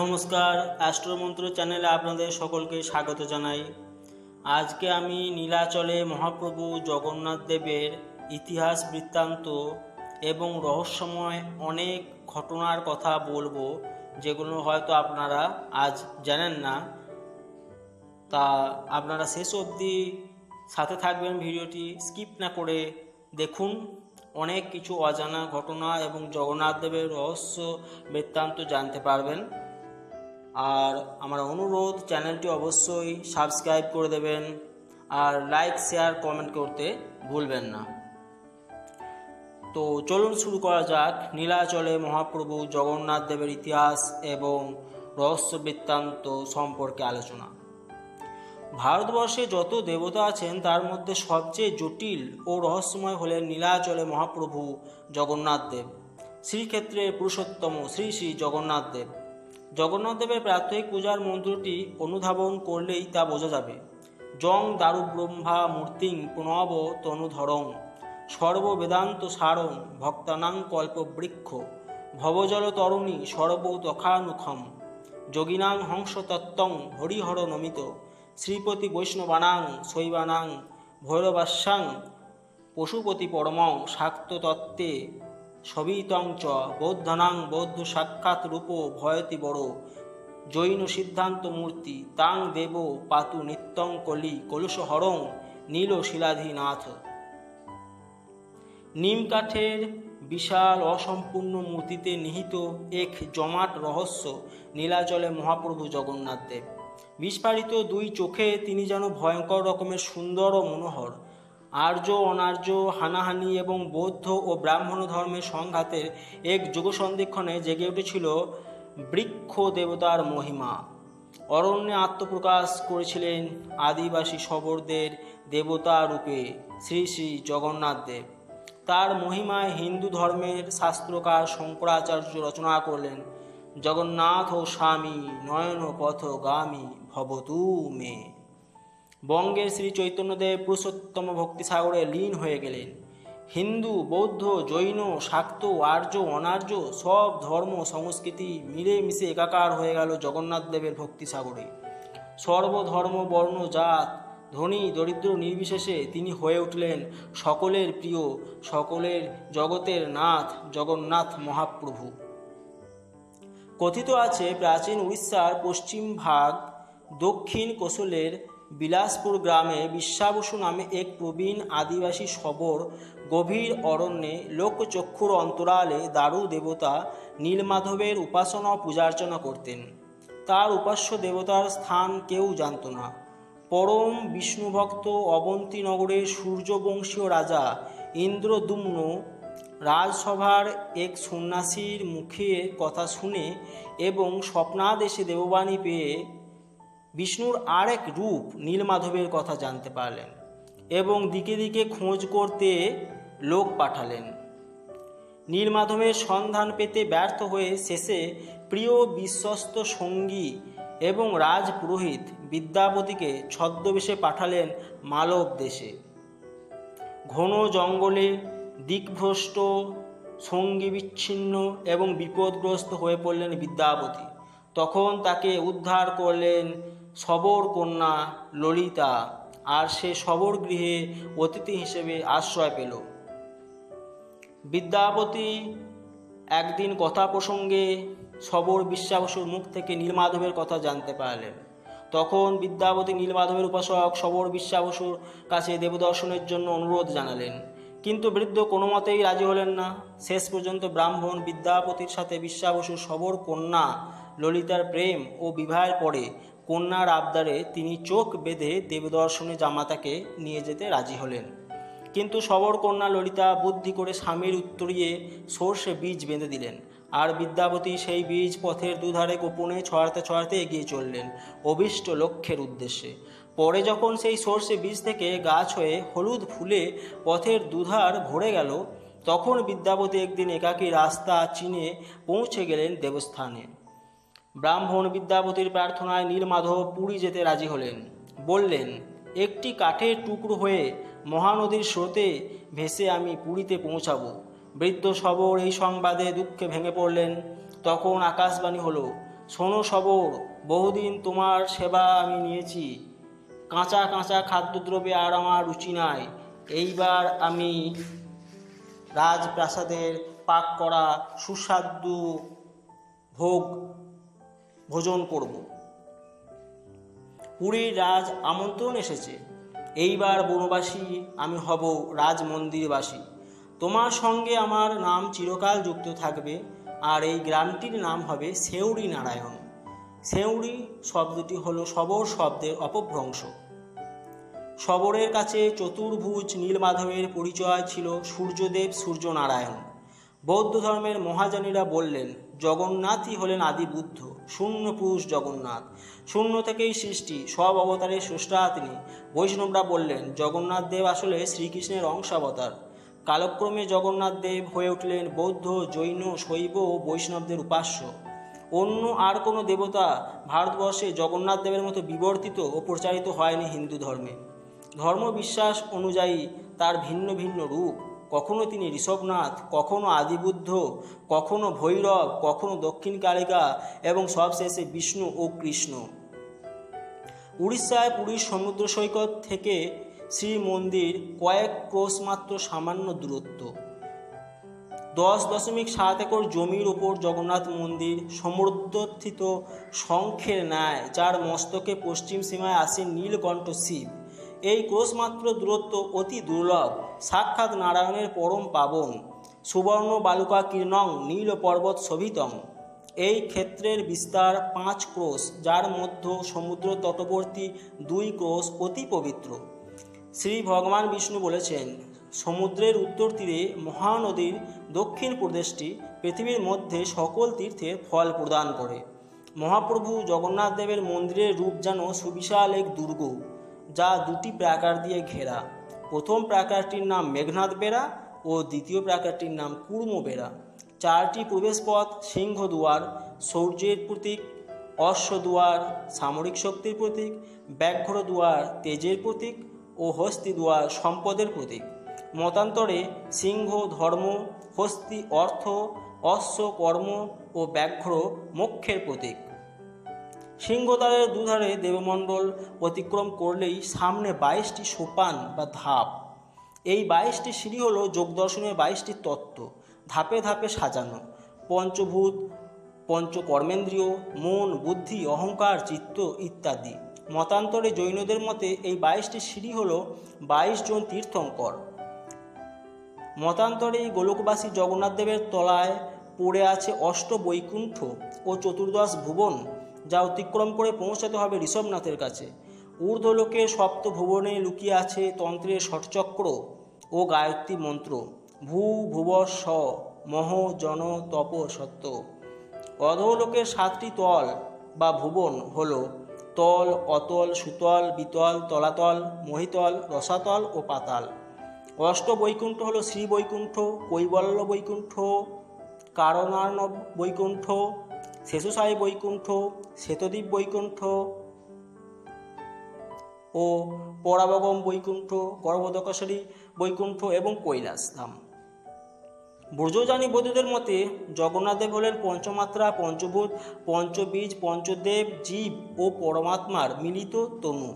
নমস্কার, অ্যাস্ট্রোমন্ত্র চ্যানেলে আপনাদের সকলকে স্বাগত জানাই। আজকে আমি নীলাচলে মহাপ্রভু জগন্নাথ দেবের ইতিহাস বৃত্তান্ত এবং রহস্যময় অনেক ঘটনার কথা বলব, যেগুলো হয়তো আপনারা আজ জানেন না। তা আপনারা শেষ অবধি সাথে থাকবেন ভিডিওটি, স্কিপ না করে দেখুন। অনেক কিছু অজানা ঘটনা এবং জগন্নাথ দেবের রহস্য বৃত্তান্ত জানতে পারবেন। আর আমার অনুরোধ, চ্যানেলটি অবশ্যই সাবস্ক্রাইব করে দেবেন আর লাইক, শেয়ার, কমেন্ট করতে ভুলবেন না। তো চলুন শুরু করা যাক। নীলাচলে মহাপ্রভু জগন্নাথ দেবের ইতিহাস এবং রহস্য বৃত্তান্ত সম্পর্কে আলোচনা। ভারতবর্ষে যত দেবতা আছেন, তার মধ্যে সবচেয়ে জটিল ও রহস্যময় হলেন নীলাচলে মহাপ্রভু জগন্নাথ দেব। শ্রীক্ষেত্রে পুরুষোত্তম শ্রী শ্রী জগন্নাথ দেব। জগন্নাথ দেবের প্রাত্যহিক পূজার মন্ত্রটি অনুধাবন করলেই তা বোঝা যাবে। জং দারু ব্রহ্মা মূর্তিং প্রণব তনুধরং সর্ববেদান্ত সারং, ভক্তানাং কল্পবৃক্ষ, ভবজল তরণী সর্ব তখানুখম যোগিনাং হংসতত্ত্বং হরিহর নমিত, শ্রীপতি বৈষ্ণবানাং শৈবানাং ভৈরবাস্যাং পশুপতি পরমং শাক্ত তত্ত্বে সবিতং চ বৌদ্ধানাং বৌদ্ধ সাক্ষাৎ রূপ ভয়তি বড়। জৈন সিদ্ধান্ত মূর্তি তাং দেব পাতু নিত্যং কলি কলুষহরং নীল শিলাধিনাথ। নিম কাঠের বিশাল অসম্পূর্ণ মূর্তিতে নিহিত এক জমাট রহস্য নীলাচলে মহাপ্রভু জগন্নাথ দেব। বিস্ফারিত দুই চোখে তিনি যেন ভয়ঙ্কর রকমের সুন্দর ও মনোহর। আর্য অনার্য, হানাহানি এবং বৌদ্ধ ও ব্রাহ্মণ ধর্মের সংঘাতের এক যুগসন্ধিক্ষণে জেগে উঠেছিল বৃক্ষ দেবতার মহিমা। অরণ্যে আত্মপ্রকাশ করেছিলেন আদিবাসী শবরদের দেবতা রূপে শ্রী শ্রী জগন্নাথ দেব। তার মহিমায় হিন্দু ধর্মের শাস্ত্রকার শঙ্করাচার্য রচনা করলেন, জগন্নাথ ও স্বামী নয়ন পথগামী ভবতু মে। বঙ্গের শ্রী চৈতন্যদেব পুরুষোত্তম ভক্তিসাগরে লীন হয়ে গেলেন। হিন্দু, বৌদ্ধ, জৈন, শাক্ত, আর্য, অনার্য সব ধর্ম, সংস্কৃতি মিলে মিশে একাকার হয়ে গেল জগন্নাথ দেবের ভক্তিসাগরে সর্বধর্ম বর্ণ, জাত, ধনী, দরিদ্র নির্বিশেষে তিনি হয়ে উঠলেন সকলের প্রিয়, সকলের জগতের নাথ জগন্নাথ মহাপ্রভু। কথিত আছে প্রাচীন উড়িষ্যার পশ্চিম ভাগ দক্ষিণ কোশলের বিলাসপুর গ্রামে বিশ্বাবসু নামে এক প্রবীণ আদিবাসী শবর গভীর অরণ্যে লোকচক্ষুর অন্তরালে দারু দেবতা নীলমাধবের উপাসনা পূজার্চনা করতেন। তার উপাস্য দেবতার স্থান কেউ জানত না। পরম বিষ্ণুভক্ত অবন্তীনগরের সূর্যবংশীয় রাজা ইন্দ্রদুম্ন রাজসভার এক সন্ন্যাসীর মুখে কথা শুনে এবং স্বপ্নাদেশে দেববাণী পেয়ে বিষ্ণুর আরেক রূপ নীলমাধবের কথা জানতে পারলেন এবং দিকে দিকে খোঁজ করতে লোক পাঠালেন। নীলমাধবের সন্ধান পেতে ব্যর্থ হয়ে শেষে প্রিয় বিশ্বস্ত সঙ্গী এবং রাজপুরোহিত বিদ্যাপতিকে ছদ্মবেশে পাঠালেন মালব দেশে। ঘন জঙ্গলে দিকভ্রষ্ট সঙ্গী বিচ্ছিন্ন এবং বিপদগ্রস্ত হয়ে পড়লেন বিদ্যাপতি। তখন তাকে উদ্ধার করলেন সবর কন্যা ললিতা, আর সে সবর গৃহে অতিথি হিসেবে আশ্রয় পেল। বিদ্যাপতি একদিন কথা প্রসঙ্গে সবর বিশ্বাবসুর মুখ থেকে নীলমাধবের কথা জানতে পারলেন। তখন বিদ্যাপতি নীলমাধবের উপাসক সবর বিশ্বাবসুর কাছে দেবদর্শনের জন্য অনুরোধ জানালেন। কিন্তু বৃদ্ধ কোনো মতেই রাজি হলেন না। শেষ পর্যন্ত ব্রাহ্মণ বিদ্যাপতির সাথে বিশ্বাবসুর সবর কন্যা ললিতার প্রেম ও বিবাহের পরে কন্যার আবদারে তিনি চোখ বেঁধে দেবদর্শনে জামাতাকে নিয়ে যেতে রাজি হলেন। কিন্তু সবর কন্যা ললিতা বুদ্ধি করে স্বামীর উত্তরিয়ে সর্ষে বীজ বেঁধে দিলেন আর বিদ্যাপতি সেই বীজ পথের দুধারে গোপনে ছড়াতে ছড়াতে এগিয়ে চললেন অভিষ্ট লক্ষ্যের উদ্দেশ্যে। পরে যখন সেই সর্ষে বীজ থেকে গাছ হয়ে হলুদ ফুলে পথের দুধার ভরে গেল, তখন বিদ্যাপতি একদিন একাকী রাস্তা চিনে পৌঁছে গেলেন দেবস্থানে। ব্রাহ্মণ বিদ্যাপতির প্রার্থনায় নীলমাধব পুরী যেতে রাজি হলেন। বললেন, একটি কাঠের টুকরো হয়ে মহানদীর স্রোতে ভেসে আমি পুরীতে পৌঁছাবো। বৃদ্ধ সবর এই সংবাদে দুঃখে ভেঙে পড়লেন। তখন আকাশবাণী হলো, শোনো সবর, বহুদিন তোমার সেবা আমি নিয়েছি। কাঁচা কাঁচা খাদ্যদ্রব্যে আর আমার রুচি নাই। এইবার আমি রাজপ্রাসাদের পাক করা সুস্বাদু ভোগ ভোজন করব। পুরীর রাজ আমন্ত্রণ এসেছে। এইবার বনবাসী, আমি হব রাজ মন্দিরবাসী তোমার সঙ্গে আমার নাম চিরকাল যুক্ত থাকবে, আর এই গ্রামটির নাম হবে সেউড়ি নারায়ণ। সেউড়ি শব্দটি হলো সবর শব্দের অপভ্রংশ। শবরের কাছে চতুর্ভুজ নীলমাধবের পরিচয় ছিল সূর্যদেব সূর্যনারায়ণ। বৌদ্ধ ধর্মের মহাজানীরা বললেন, জগন্নাথই হলেন আদি বুদ্ধ। শূন্য পুরুষ জগন্নাথ। শূন্য থেকেই সৃষ্টি, সব অবতারের স্রষ্টা তিনি। বৈষ্ণবরা বললেন, জগন্নাথ দেব আসলে শ্রীকৃষ্ণের অংশাবতার। কালক্রমে জগন্নাথ দেব হয়ে উঠলেন বৌদ্ধ, জৈন, শৈব ও বৈষ্ণবদের উপাস্য। অন্য আর কোনো দেবতা ভারতবর্ষে জগন্নাথ দেবের মতো বিবর্তিত ও প্রচারিত হয়নি হিন্দু ধর্মে। ধর্ম বিশ্বাস অনুযায়ী তার ভিন্ন ভিন্ন রূপ। কখনো তিনি ঋষভনাথ, কখনো আদিবুদ্ধ, কখনো ভৈরব, কখনো দক্ষিণ কালিকা এবং সবশেষে বিষ্ণু ও কৃষ্ণ। উড়িষ্যায় পুরীর সমুদ্র সৈকত থেকে শ্রী মন্দির কয়েক ক্রোশ মাত্র সামান্য দূরত্ব। দশ দশমিক সাত একর জমির ওপর জগন্নাথ মন্দির সমুদ্রস্থিত শঙ্খের ন্যায়, যার মস্তকে পশ্চিম সীমায় আসে নীলকণ্ঠ শিব। এই ক্রোশমাত্র দূরত্ব অতি দুর্লভ। সাক্ষাৎ নারায়ণের পরম পাবন, সুবর্ণ বালুকা কীর্ণং নীল পর্বত শোভিতং। এই ক্ষেত্রের বিস্তার পাঁচ ক্রোশ, যার মধ্য সমুদ্র তটবর্তী দুই ক্রোশ অতি পবিত্র। শ্রী ভগবান বিষ্ণু বলেছেন, সমুদ্রের উত্তর তীরে মহানদীর দক্ষিণ প্রদেশটি পৃথিবীর মধ্যে সকল তীর্থের ফল প্রদান করে। মহাপ্রভু জগন্নাথ দেবের মন্দিরের রূপ যেন সুবিশাল এক দুর্গ, যা দুটি প্রাকার দিয়ে ঘেরা। প্রথম প্রাকারটির নাম মেঘনাথ বেড়া ও দ্বিতীয় প্রাকারটির নাম কুর্ম বেড়া। চারটি প্রবেশপথ, সিংহ দুয়ার শৌর্যের প্রতীক, অশ্ব দুয়ার, সামরিক শক্তির প্রতীক, ব্যাঘ্র দুয়ার, তেজের প্রতীক ও হস্তি দুয়ার, সম্পদের প্রতীক। মতান্তরে সিংহ, ধর্ম, হস্তি, অর্থ, অশ্ব, কর্ম ও ব্যাঘ্র মোক্ষের প্রতীক। সিংহদ্বারের দুধারে দেবমণ্ডল অতিক্রম করলেই সামনে বাইশটি সোপান বা ধাপ। এই বাইশটি সিঁড়ি হল যোগদর্শনের বাইশটি তত্ত্ব, ধাপে ধাপে সাজানো। পঞ্চভূত, পঞ্চকর্মেন্দ্রীয়, মন, বুদ্ধি, অহংকার, চিত্ত ইত্যাদি। মতান্তরে জৈনদের মতে এই বাইশটি সিঁড়ি হল বাইশ জন তীর্থঙ্কর। মতান্তরে এই গোলকবাসী জগন্নাথ দেবের তলায় পড়ে আছে অষ্ট বৈকুণ্ঠ ও চতুর্দশ ভুবন। যা অতিক্রম করে পৌঁছাতে হবে ঋষভনাথের কাছে। ঊর্ধ্বলোকের সপ্ত ভুবনে লুকিয়ে আছে তন্ত্রের ষটচক্র ও গায়ত্রী মন্ত্র। ভূ ভুব স, মহ, জন, তপ, সত্য। অধোলোকের সাতটি তল বা ভুবন হল তল, অতল, সুতল, বিতল, তলাতল, মহিতল, রসাতল ও পাতাল। অষ্ট বৈকুণ্ঠ হল শ্রী বৈকুণ্ঠ কৈবল্য বৈকুণ্ঠ, কারণার্ণব বৈকুণ্ঠ শেষসাই বৈকুণ্ঠ শ্বেতদ্বীপ বৈকুণ্ঠ। ও পরাবগম বৈকুণ্ঠ গর্ভদকেশ্বরী বৈকুণ্ঠ এবং কৈলাস ধাম। ব্রজজানী বৌদ্ধদের মতে, জগন্নাথদেব হলেন পঞ্চমাত্রা, পঞ্চভূত, পঞ্চবীজ, পঞ্চদেব, জীব ও পরমাত্মার মিলিত তনু।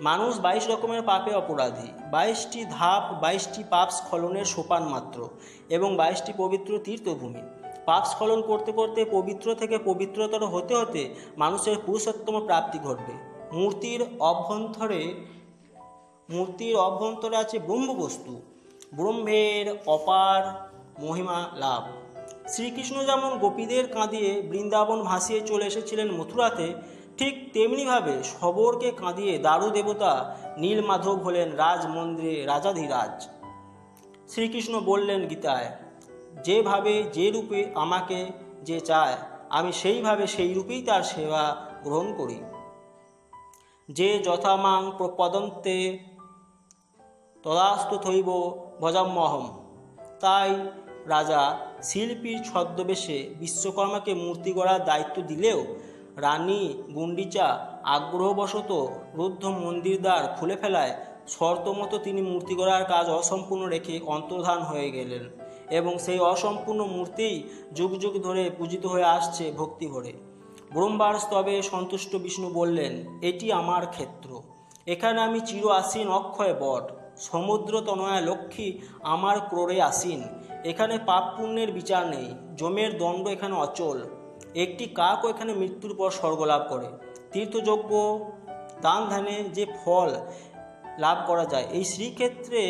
মানুষ বাইশ রকমের পাপে অপরাধী। বাইশটি ধাপ, বাইশটি পাপ স্খলনের সোপান মাত্র এবং বাইশটি পবিত্র তীর্থভূমি। পাপ স্খলন করতে করতে পবিত্র থেকে পবিত্রতর হতে হতে মানুষের পুরুষোত্তম প্রাপ্তি ঘটবে। মূর্তির অভ্যন্তরে মূর্তির অভ্যন্তরে আছে ব্রহ্মবস্তু। ব্রহ্মের অপার মহিমা লাভ। শ্রীকৃষ্ণ যেমন গোপীদের কাঁদিয়ে বৃন্দাবন ভাসিয়ে চলে এসেছিলেন মথুরাতে, ঠিক তেমনিভাবে সবরকে কাঁদিয়ে দারু দেবতা নীলমাধব হলেন রাজ মন্দিরে রাজাধিরাজ। শ্রীকৃষ্ণ বললেন গীতায় যেভাবে যে রূপে আমাকে যে চায়, আমি সেইভাবে সেই রূপেই তার সেবা গ্রহণ করি। যে যথামাং প্রপদন্তে তদাস্তু থৈব ভজাম্যহম তাই রাজা শিল্পীর ছদ্মবেশে বিশ্বকর্মাকে মূর্তি গড়ার দায়িত্ব দিলেও রানী গুন্ডিচা আগ্রহবশত রুদ্ধ মন্দিরদ্বার খুলে ফেলায় শর্তমতো তিনি মূর্তি গড়ার কাজ অসম্পূর্ণ রেখে অন্তর্ধান হয়ে গেলেন। এবং সেই অসম্পূর্ণ মূর্তিই যুগ যুগ ধরে পূজিত হয়ে আসছে ভক্তি ভরে। ব্রহ্মার স্তবে সন্তুষ্ট বিষ্ণু বললেন, এটি আমার ক্ষেত্র। এখানে আমি চির আসীন অক্ষয় বট। সমুদ্র তনয়া লক্ষ্মী আমার ক্রোড়ে আসীন। এখানে পাপ পুণ্যের বিচার নেই। জমের দণ্ড এখানে অচল। একটি কাকও এখানে মৃত্যুর পর স্বর্গলাভ করে। তীর্থযজ্ঞ দান ধ্যানে যে ফল লাভ করা যায়, এই শ্রীক্ষেত্রে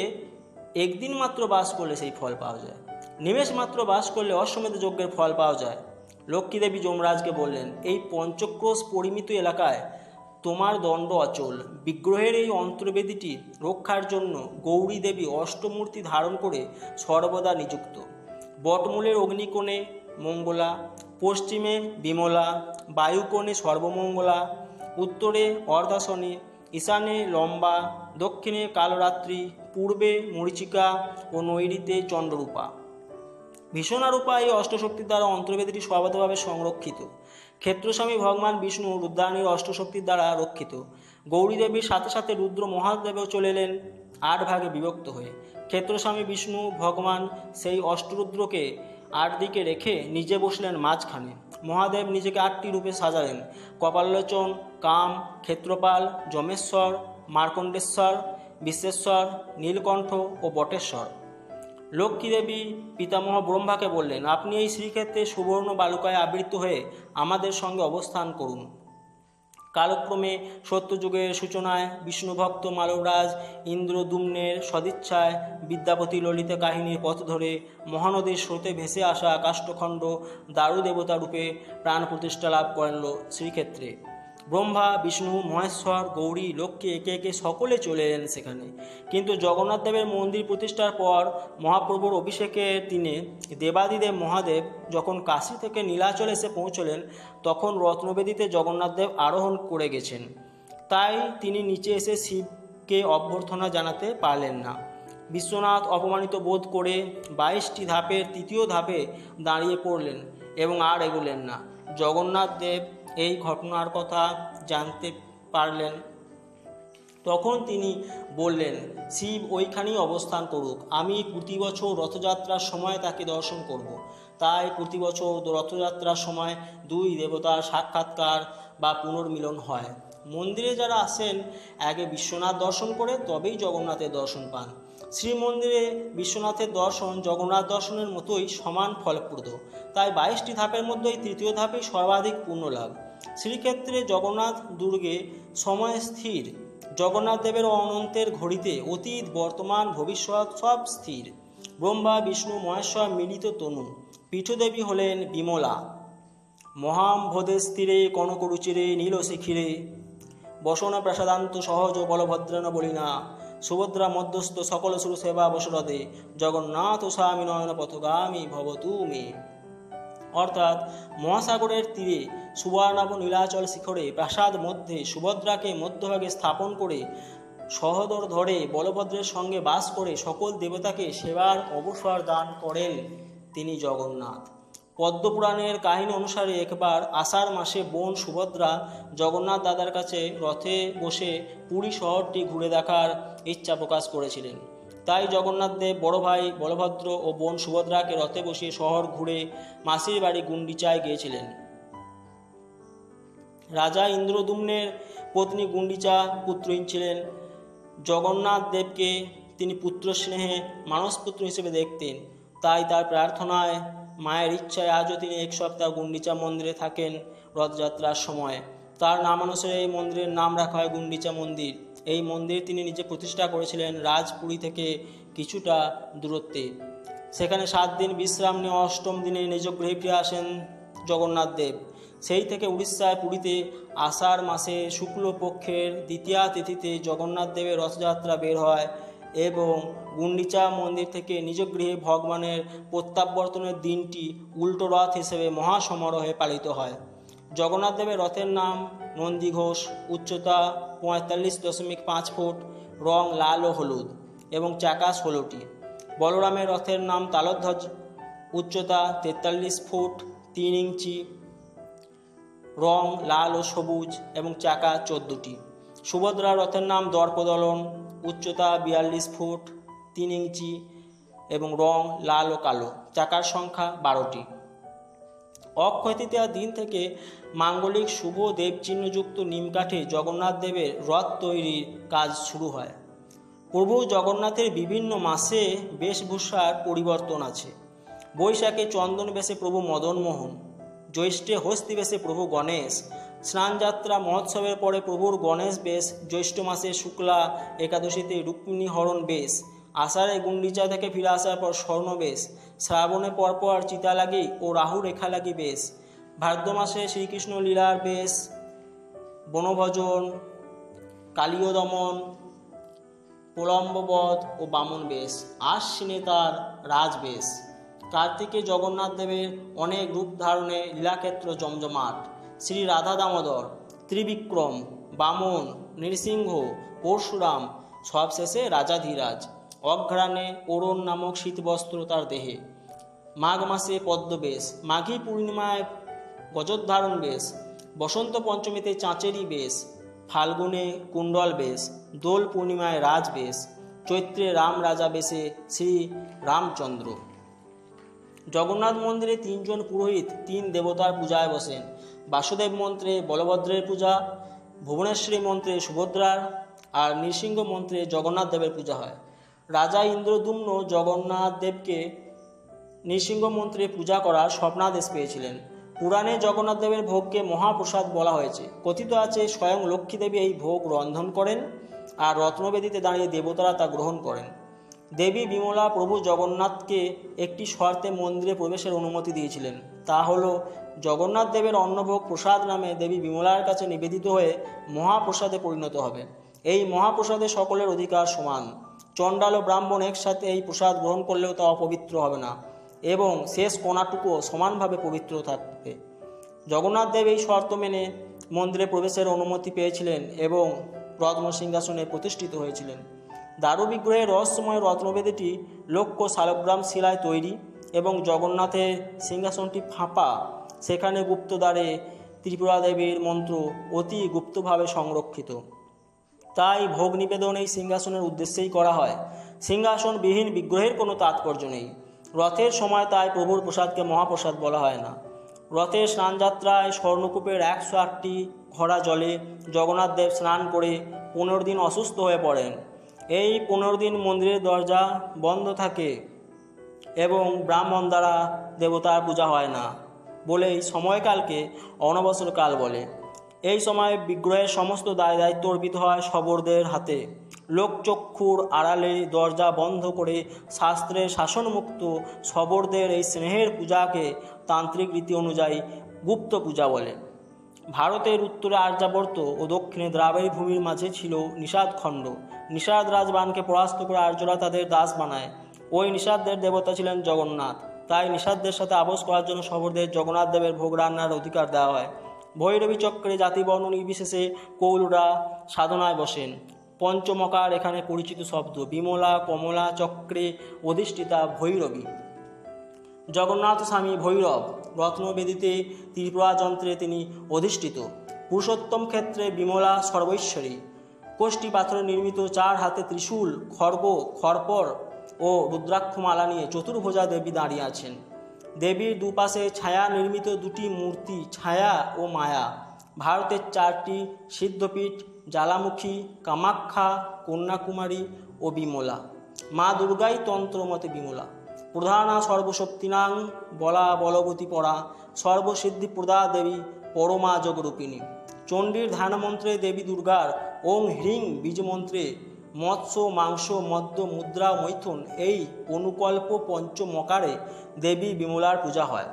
একদিন মাত্র বাস করলে সেই ফল পাওয়া যায়। নিমেষ মাত্র বাস করলে অশ্বমেধ যজ্ঞের ফল পাওয়া যায়। লক্ষ্মীদেবী যমরাজকে বললেন, এই পঞ্চক্রোশ পরিমিত এলাকায় তোমার দণ্ড অচল। বিগ্রহের এই অন্তর্বেদীটি রক্ষার জন্য গৌরী দেবী অষ্টমূর্তি ধারণ করে সর্বদা নিযুক্ত। বটমূলের অগ্নিকোণে মঙ্গলা, পশ্চিমে বিমলা, বায়ুকোণে সর্বমঙ্গলা, উত্তরে অর্ধাসনে ঈশানে লম্বা, দক্ষিণে কালরাত্রি, পূর্বে মরিচিকা ও নৈরিতে চন্দ্ররূপা। ভীষণারূপা এই অষ্টশক্তির দ্বারা অন্তর্বেদীটি সর্বতভাবে সংরক্ষিত। ক্ষেত্রস্বামী ভগবান বিষ্ণু রুদ্রাণীর অষ্টশক্তির দ্বারা রক্ষিত। গৌরীদেবীর সাথে সাথে রুদ্র মহাদেবেও চলে এলেন আট ভাগে বিভক্ত হয়ে। ক্ষেত্রস্বামী বিষ্ণু ভগবান সেই অষ্টরুদ্রকে আট দিকে রেখে নিজে বসলেন মাঝখানে। মহাদেব নিজেকে আটটি রূপে সাজালেন। কপাললোচন, কাম, ক্ষেত্রপাল, যমেশ্বর, মার্কণ্ডেশ্বর, বিশ্বেশ্বর, নীলকণ্ঠ ও বটেশ্বর। লক্ষ্মীদেবী পিতামহ ব্রহ্মাকে বললেন, আপনি এই শ্রীক্ষেত্রে সুবর্ণ বালুকায় আবৃত হয়ে আমাদের সঙ্গে অবস্থান করুন। কালক্রমে সত্যযুগের সূচনায় বিষ্ণুভক্ত মালবরাজ ইন্দ্রদুম্নের সদিচ্ছায় বিদ্যাপতি ললিত কাহিনীর পথ ধরে মহানদীর স্রোতে ভেসে আসা কাষ্ঠখণ্ড দারু দেবতা রূপে প্রাণ প্রতিষ্ঠা লাভ করেন শ্রীক্ষেত্রে। ব্রহ্মা, বিষ্ণু, মহেশ্বর, গৌরী, লক্ষ্মী একে একে সকলে চলে এলেন সেখানে। কিন্তু জগন্নাথ দেবের মন্দির প্রতিষ্ঠার পর মহাপ্রভুর অভিষেকের দিনে দেবাদিদেব মহাদেব যখন কাশী থেকে নীলাচলে এসে পৌঁছলেন, তখন রত্নবেদীতে জগন্নাথ দেব আরোহণ করে গেছেন। তাই তিনি নিচে এসে শিবকে অভ্যর্থনা জানাতে পারলেন না। বিশ্বনাথ অপমানিত বোধ করে বাইশটি ধাপের তৃতীয় ধাপে দাঁড়িয়ে পড়লেন এবং আর এগোলেন না। জগন্নাথ দেব এই ঘটনার কথা জানতে পারলেন। তখন তিনি বললেন, শিব ওইখানেই অবস্থান করুক। আমি প্রতি বছর রথযাত্রার সময় তাকে দর্শন করব। তাই প্রতি বছর রথযাত্রার সময় দুই দেবতার সাক্ষাৎকার বা পুনর্মিলন হয়। মন্দিরে যারা আসেন, আগে বিশ্বনাথ দর্শন করে, তবেই জগন্নাথের দর্শন পান। শ্রীমন্দিরে বিশ্বনাথের দর্শন জগন্নাথ দর্শনের মতোই সমান ফলপ্রদ। তাই বাইশটি ধাপের মধ্যে এই তৃতীয় ধাপেই সর্বাধিক পূর্ণ লাভ শ্রীক্ষেত্রে জগন্নাথ দুর্গে সময় স্থির। জগন্নাথ দেবের অনন্তের ঘড়িতে অতীত, বর্তমান, ভবিষ্যৎ সব স্থির। ব্রহ্মা, বিষ্ণু, মহেশ্বর মিলিত তনু। পীঠদেবী হলেন বিমলা। মহাম্ভদের স্থিরে, কনকরুচিরে, নীল শিখিরে। বসন প্রসাদান্ত সহজ বলভদ্রেন বলিনা। সুভদ্রা মধ্যস্থ সকল সুর সেবা বসরদে জগন্নাথ স্বামী নয়ন পথগামী ভব তুমি অর্থাৎ মহাসাগরের তীরে সুবর্ণাব নীলাচল শিখরে প্রাসাদ মধ্যে সুভদ্রাকে মধ্যভাগে স্থাপন করে সহদর ধরে বলভদ্রের সঙ্গে বাস করে সকল দেবতাকে সেবার অবসর দান করেন তিনি জগন্নাথ। পদ্মপুরাণের কাহিনী অনুসারে একবার আষাঢ় মাসে বোন সুভদ্রা জগন্নাথ দাদার কাছে রথে বসে পুরী শহরটি ঘুরে দেখার ইচ্ছা প্রকাশ করেছিলেন। তাই জগন্নাথ দেব, বড় ভাই, বলভদ্র ও বোন সুভদ্রাকে রথে বসিয়ে শহর ঘুরে মাসির বাড়ি গুন্ডিচায় গিয়েছিলেন। রাজা ইন্দ্রদুম্নের পত্নী গুন্ডিচা পুত্রহীন ছিলেন। জগন্নাথ দেবকে তিনি পুত্র স্নেহে মানসপুত্র হিসেবে দেখতেন। তাই তার প্রার্থনায়, মায়ের ইচ্ছায় আজও তিনি এক সপ্তাহ গুন্ডিচা মন্দিরে থাকেন রথযাত্রার সময়। তার নামানুসারে এই মন্দিরের নাম রাখা হয় গুন্ডিচা মন্দির। এই মন্দির তিনি নিজে প্রতিষ্ঠা করেছিলেন রাজপুরী থেকে কিছুটা দূরত্বে। সেখানে সাত দিন বিশ্রাম নিয়ে অষ্টম দিনে নিজ গৃহে ফিরে আসেন জগন্নাথ দেব। সেই থেকে উড়িষ্যায় পুরীতে আষাঢ় মাসে শুক্লপক্ষের দ্বিতীয়া তিথিতে জগন্নাথ দেবের রথযাত্রা বের হয় এবং গুন্ডিচা মন্দির থেকে নিজ গৃহে ভগবানের প্রত্যাবর্তনের দিনটি উল্টো রথ হিসেবে মহাসমারোহে পালিত হয়। জগন্নাথ দেবের রথের নাম নন্দী ঘোষ, উচ্চতা পঁয়তাল্লিশ দশমিক পাঁচ ফুট, রং লাল ও হলুদ এবং চাকা ষোলোটি। বলরামের রথের নাম তালধ্বজ, উচ্চতা তেতাল্লিশ ফুট, তিন ইঞ্চি, রং লাল ও সবুজ এবং চাকা চোদ্দোটি। সুভদ্রা রথের নাম দর্পদলন, উচ্চতা বিয়াল্লিশ ফুট, তিন ইঞ্চি এবং রং লাল ও কালো। চাকার সংখ্যা বারোটি। অক্ষয় তৃতীয়ার দিন থেকে মাঙ্গলিক শুভ দেবচিহ্নযুক্ত নিমকাঠে জগন্নাথ দেবের রথ তৈরির কাজ শুরু হয়। প্রভু জগন্নাথের বিভিন্ন মাসে বেশভূষার পরিবর্তন আছে। বৈশাখে চন্দন বেশে প্রভু মদনমোহন, জ্যৈষ্ঠে হস্তি বেশে প্রভু গণেশ, স্নানযাত্রা মহোৎসবের পরে প্রভুর গণেশ বেশ, জ্যৈষ্ঠ মাসে শুক্লা একাদশীতে রুক্মিণী হরণ বেশ আষাঢ়ে গুন্ডিচা থেকে ফিরে আসার পর স্বর্ণ বেশ শ্রাবণে পরপর চিতা লাগি ও রাহু রেখা লাগি বেশ। ভাদ্র মাসে শ্রীকৃষ্ণ লীলার বেশ, বনভজন কালীয় দমন প্রলম্ববধ ও বামন বেশ, আশ্বিনে তার রাজবেশ কার্তিকে জগন্নাথ দেবের অনেক রূপ ধারণে লীলাক্ষেত্র জমজমাট। শ্রী রাধা দামোদর, ত্রিবিক্রম, বামন, নৃসিংহ, পরশুরাম, সবশেষে রাজাধীরাজ অঘ্রাণে অরুণ নামক শীতবস্ত্র তার দেহে। মাঘ মাসে পদ্মবেশ, মাঘী পূর্ণিমায় গজোদ্ধারণ বেশ, বসন্ত পঞ্চমীতে চাঁচেরই বেশ, ফাল্গুনে কুণ্ডল বেশ, দোল পূর্ণিমায় রাজ বেশ, চৈত্রে রাম রাজা বেশে শ্রী রামচন্দ্র। জগন্নাথ মন্দিরে তিনজন পুরোহিত, তিন দেবতার পূজায় বসেন। বাসুদেব মন্ত্রে বলভদ্রের পূজা, ভুবনেশ্বরী মন্ত্রে সুভদ্রার, আর নৃসিংহ মন্ত্রে জগন্নাথ দেবের পূজা হয়। রাজা ইন্দ্রদুম্ন জগন্নাথ দেবকে নৃসিংহ মন্ত্রে পূজা করার স্বপ্নাদেশ পেয়েছিলেন। পুরাণে জগন্নাথ দেবের ভোগকে মহাপ্রসাদ বলা হয়েছে। কথিত আছে, স্বয়ং লক্ষ্মী দেবী এই ভোগ রন্ধন করেন আর রত্নবেদিতে দাঁড়িয়ে দেবতারা তা গ্রহণ করেন। দেবী বিমলা প্রভু জগন্নাথকে একটি শর্তে মন্দিরে প্রবেশের অনুমতি দিয়েছিলেন। তা হল, জগন্নাথ দেবের অন্নভোগ প্রসাদ নামে দেবী বিমলার কাছে নিবেদিত হয়ে মহাপ্রসাদে পরিণত হবে। এই মহাপ্রসাদে সকলের অধিকার সমান। চণ্ডাল ও ব্রাহ্মণ একসাথে এই প্রসাদ গ্রহণ করলেও তা অপবিত্র হবে না এবং শেষ কোনাটুকুও সমানভাবে পবিত্র থাকবে। জগন্নাথ দেব এই শর্ত মেনে মন্দিরে প্রবেশের অনুমতি পেয়েছিলেন এবং রত্ন সিংহাসনে প্রতিষ্ঠিত হয়েছিলেন। দারু বিগ্রহের রহস্যময় রত্নবেদীটি লক্ষ শালগ্রাম শিলায় তৈরি এবং জগন্নাথের সিংহাসনটি ফাঁপা। সেখানে গুপ্তদ্বারে ত্রিপুরা দেবীর মন্ত্র অতি গুপ্তভাবে সংরক্ষিত। তাই ভোগ নিবেদন এই সিংহাসনের উদ্দেশ্যেই করা হয়। সিংহাসনবিহীন বিগ্রহের কোনো তাৎপর্য নেই। রথের সময় তাই প্রভুর প্রসাদকে মহাপ্রসাদ বলা হয় না। রথের স্নানযাত্রায় স্বর্ণকূপের একশো আটটি ঘোড়া জলে জগন্নাথ দেব স্নান করে পনেরো দিন অসুস্থ হয়ে পড়েন। এই পনেরো দিন মন্দিরের দরজা বন্ধ থাকে এবং ব্রাহ্মণ দ্বারা দেবতার পূজা হয় না বলেই সময়কালকে অনবসর কাল বলে। এই সময় বিগ্রহের সমস্ত দায় দায়িত্ব অর্পিত হয় শবরদের হাতে। লোকচক্ষুর আড়ালে দরজা বন্ধ করে শাস্ত্রের শাসনমুক্ত শবরদের এই স্নেহের পূজাকে তান্ত্রিক রীতি অনুযায়ী গুপ্ত পূজা বলে। ভারতের উত্তরে আর্যাবর্ত ও দক্ষিণে দ্রাবিড় ভূমির মাঝে ছিল নিষাদ খণ্ড। নিষাদ রাজবানকে পরাস্ত করে আর্যরা তাদের দাস বানায়। ওই নিষাদদের দেবতা ছিলেন জগন্নাথ। তাই নিষাদদের সাথে আপোষ করার জন্য শবরদের জগন্নাথ দেবের ভোগ রান্নার অধিকার দেওয়া হয়। ভৈরবী চক্রে জাতিবর্ণ নির্বিশেষে কৌলরা সাধনায় বসেন। পঞ্চমকার এখানে পরিচিত শব্দ বিমলা, কমলা চক্রে অধিষ্ঠিতা ভৈরবী। জগন্নাথ স্বামী ভৈরব রত্নবেদিতে ত্রিপুরা যন্ত্রে তিনি অধিষ্ঠিত। পুরুষোত্তম ক্ষেত্রে বিমলা সর্বৈশ্বরী। কোষ্ঠী পাথরে নির্মিত চার হাতে ত্রিশূল, খর্গ খরপর ও রুদ্রাক্ষমালা নিয়ে চতুর্ভুজা দেবী দাঁড়িয়ে আছেন। দেবীর দুপাশে ছায়া নির্মিত দুটি মূর্তি, ছায়া ও মায়া। ভারতের চারটি সিদ্ধপীঠ, জ্বালামুখী, কামাখ্যা, কন্যাকুমারী ও বিমলা। মা দুর্গাই তন্ত্রমতে বিমলা। প্রধানা সর্বশক্তিনাং, বলা বলবতী পরা সর্বসিদ্ধি প্রদা দেবী পরমা যোগরূপিণী চণ্ডীর ধ্যানমন্ত্রে দেবী দুর্গার, ওং হ্রিং বীজমন্ত্রে মৎস্য, মাংস, মদ্য, মুদ্রা, মৈথুন এই অনুকল্প পঞ্চমকারে দেবী বিমলার পূজা হয়।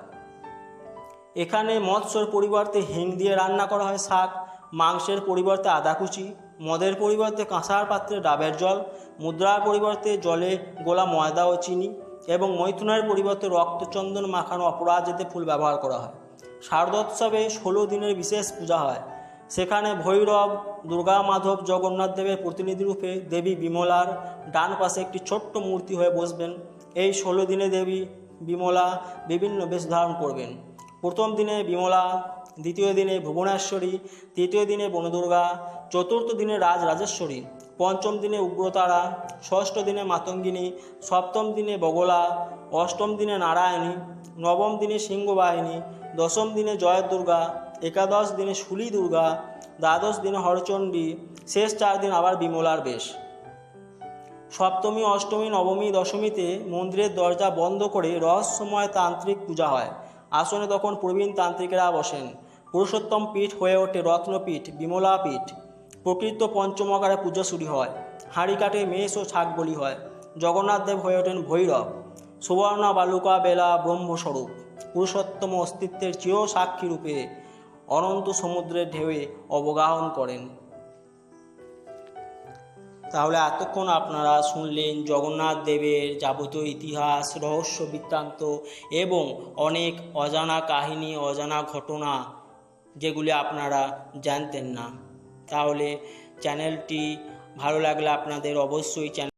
এখানে মৎস্যর পরিবর্তে হিং দিয়ে রান্না করা হয় শাক, মাংসের পরিবর্তে আদাকুচি, মদের পরিবর্তে কাঁসার পাত্রে ডাবের জল, মুদ্রার পরিবর্তে জলে গোলা ময়দা ও চিনি এবং মৈথুনের পরিবর্তে রক্তচন্দন মাখানো অপরাজিতে ফুল ব্যবহার করা হয়। শারদোৎসবে ষোলো দিনের বিশেষ পূজা হয়। সেখানে ভৈরব দুর্গা মাধব জগন্নাথ দেবের প্রতিনিধি রূপে দেবী বিমলার ডান পাশে একটি ছোট্ট মূর্তি হয়ে বসবেন। এই ষোলো দিনে দেবী বিমলা বিভিন্ন বেশ ধারণ করবেন। প্রথম দিনে বিমলা, দ্বিতীয় দিনে ভুবনেশ্বরী, তৃতীয় দিনে বনদুর্গা, চতুর্থ দিনে রাজ রাজেশ্বরী পঞ্চম দিনে উগ্রতারা, ষষ্ঠ দিনে মাতঙ্গিনী, সপ্তম দিনে বগলা, অষ্টম দিনে নারায়ণী, নবম দিনে সিংহবাহিনী, দশম দিনে জয় দুর্গা একাদশ দিনে শুলি দুর্গা, দ্বাদশ দিনে হরচণ্ডী, শেষ চার দিন আবার বিমলার বেশ। সপ্তমী, অষ্টমী, নবমী, দশমীতে মন্দিরের দরজা বন্ধ করে রহস্যময় তান্ত্রিক পূজা হয়। আসনে তখন প্রবীণ তান্ত্রিকেরা বসেন। পুরুষোত্তম পীঠ হয়ে ওঠে রত্নপীঠ, বিমলা পীঠ। প্রকৃত পঞ্চমকারে পূজা শুরু হয়। হাঁড়ি কাটে মেষ ও ছাগ বলি হয়। জগন্নাথ দেব হয়ে ওঠেন ভৈরব। সুবর্ণা বালুকা বেলা ব্রহ্মস্বরূপ। পুরুষোত্তম অস্তিত্বের চির সাক্ষী রূপে অনন্ত সমুদ্রের ঢেউয়ে অবগাহন করেন। তাহলে এতক্ষণ আপনারা শুনলেন জগন্নাথ দেবের যাবতীয় ইতিহাস, রহস্য বৃত্তান্ত এবং অনেক অজানা কাহিনী, অজানা ঘটনা যেগুলি আপনারা জানতেন না। তাহলে চ্যানেলটি ভালো লাগলে আপনাদের অবশ্যই চ্যানেল